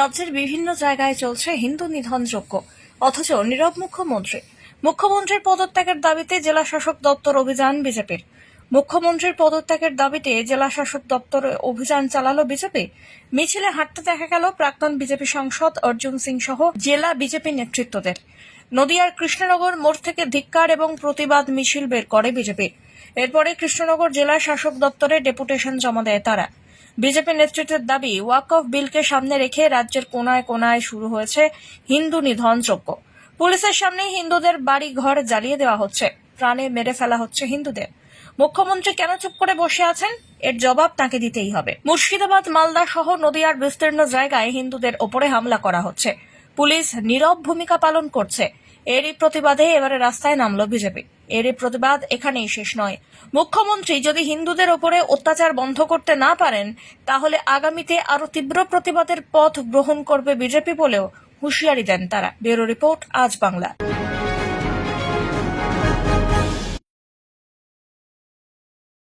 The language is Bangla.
রাজ্যের বিভিন্ন জায়গায় চলছে হিন্দু নিধন যজ্ঞ। অথচ নীরব মুখ্যমন্ত্রী। মুখ্যমন্ত্রীর পদত্যাগের দাবিতে জেলা শাসক দপ্তর অভিযান বিজেপির। মুখ্যমন্ত্রীর পদত্যাগের দাবিতে জেলা শাসক দপ্তরে অভিযান চালালো বিজেপি। মিছিলে হাঁটতে দেখা গেল প্রাক্তন বিজেপি সাংসদ অর্জুন সিং সহ জেলা বিজেপি নেতৃত্বদের। নদিয়ার কৃষ্ণনগর মোড় থেকে ধিক্কার এবং প্রতিবাদ মিছিল বের করে বিজেপি। এরপরে কৃষ্ণনগর জেলা শাসক দপ্তরে ডেপুটেশন জমা দেয় তারা। বিজেপি নেতৃত্বের দাবি, ওয়াক অফ বিলকে সামনে রেখে রাজ্যের কোনায় কোনায় শুরু হয়েছে হিন্দু নিধন যজ্ঞ পুলিশের সামনে হিন্দুদের বাড়ি ঘর জ্বালিয়ে দেওয়া হচ্ছে। প্রাণে মেরে ফেলা হচ্ছে হিন্দুদের। মুখ্যমন্ত্রী কেন চুপ করে বসে আছেন? এর জবাব তাকে দিতেই হবে। মুর্শিদাবাদ, মালদা সহ নদিয়ার বিস্তীর্ণ জায়গায় হিন্দুদের ওপরে হামলা করা হচ্ছে। পুলিশ নীরব ভূমিকা পালন করছে। এরই প্রতিবাদে এবারে রাস্তায় নামল বিজেপি। এরই প্রতিবাদ এখানেই শেষ নয়। মুখ্যমন্ত্রী যদি হিন্দুদের ওপরে অত্যাচার বন্ধ করতে না পারেন, তাহলে আগামীতে আরও তীব্র প্রতিবাদের পথ গ্রহণ করবে বিজেপি বলেও হুঁশিয়ারি দেন তারা। ব্যুরো রিপোর্ট, আজ বাংলা।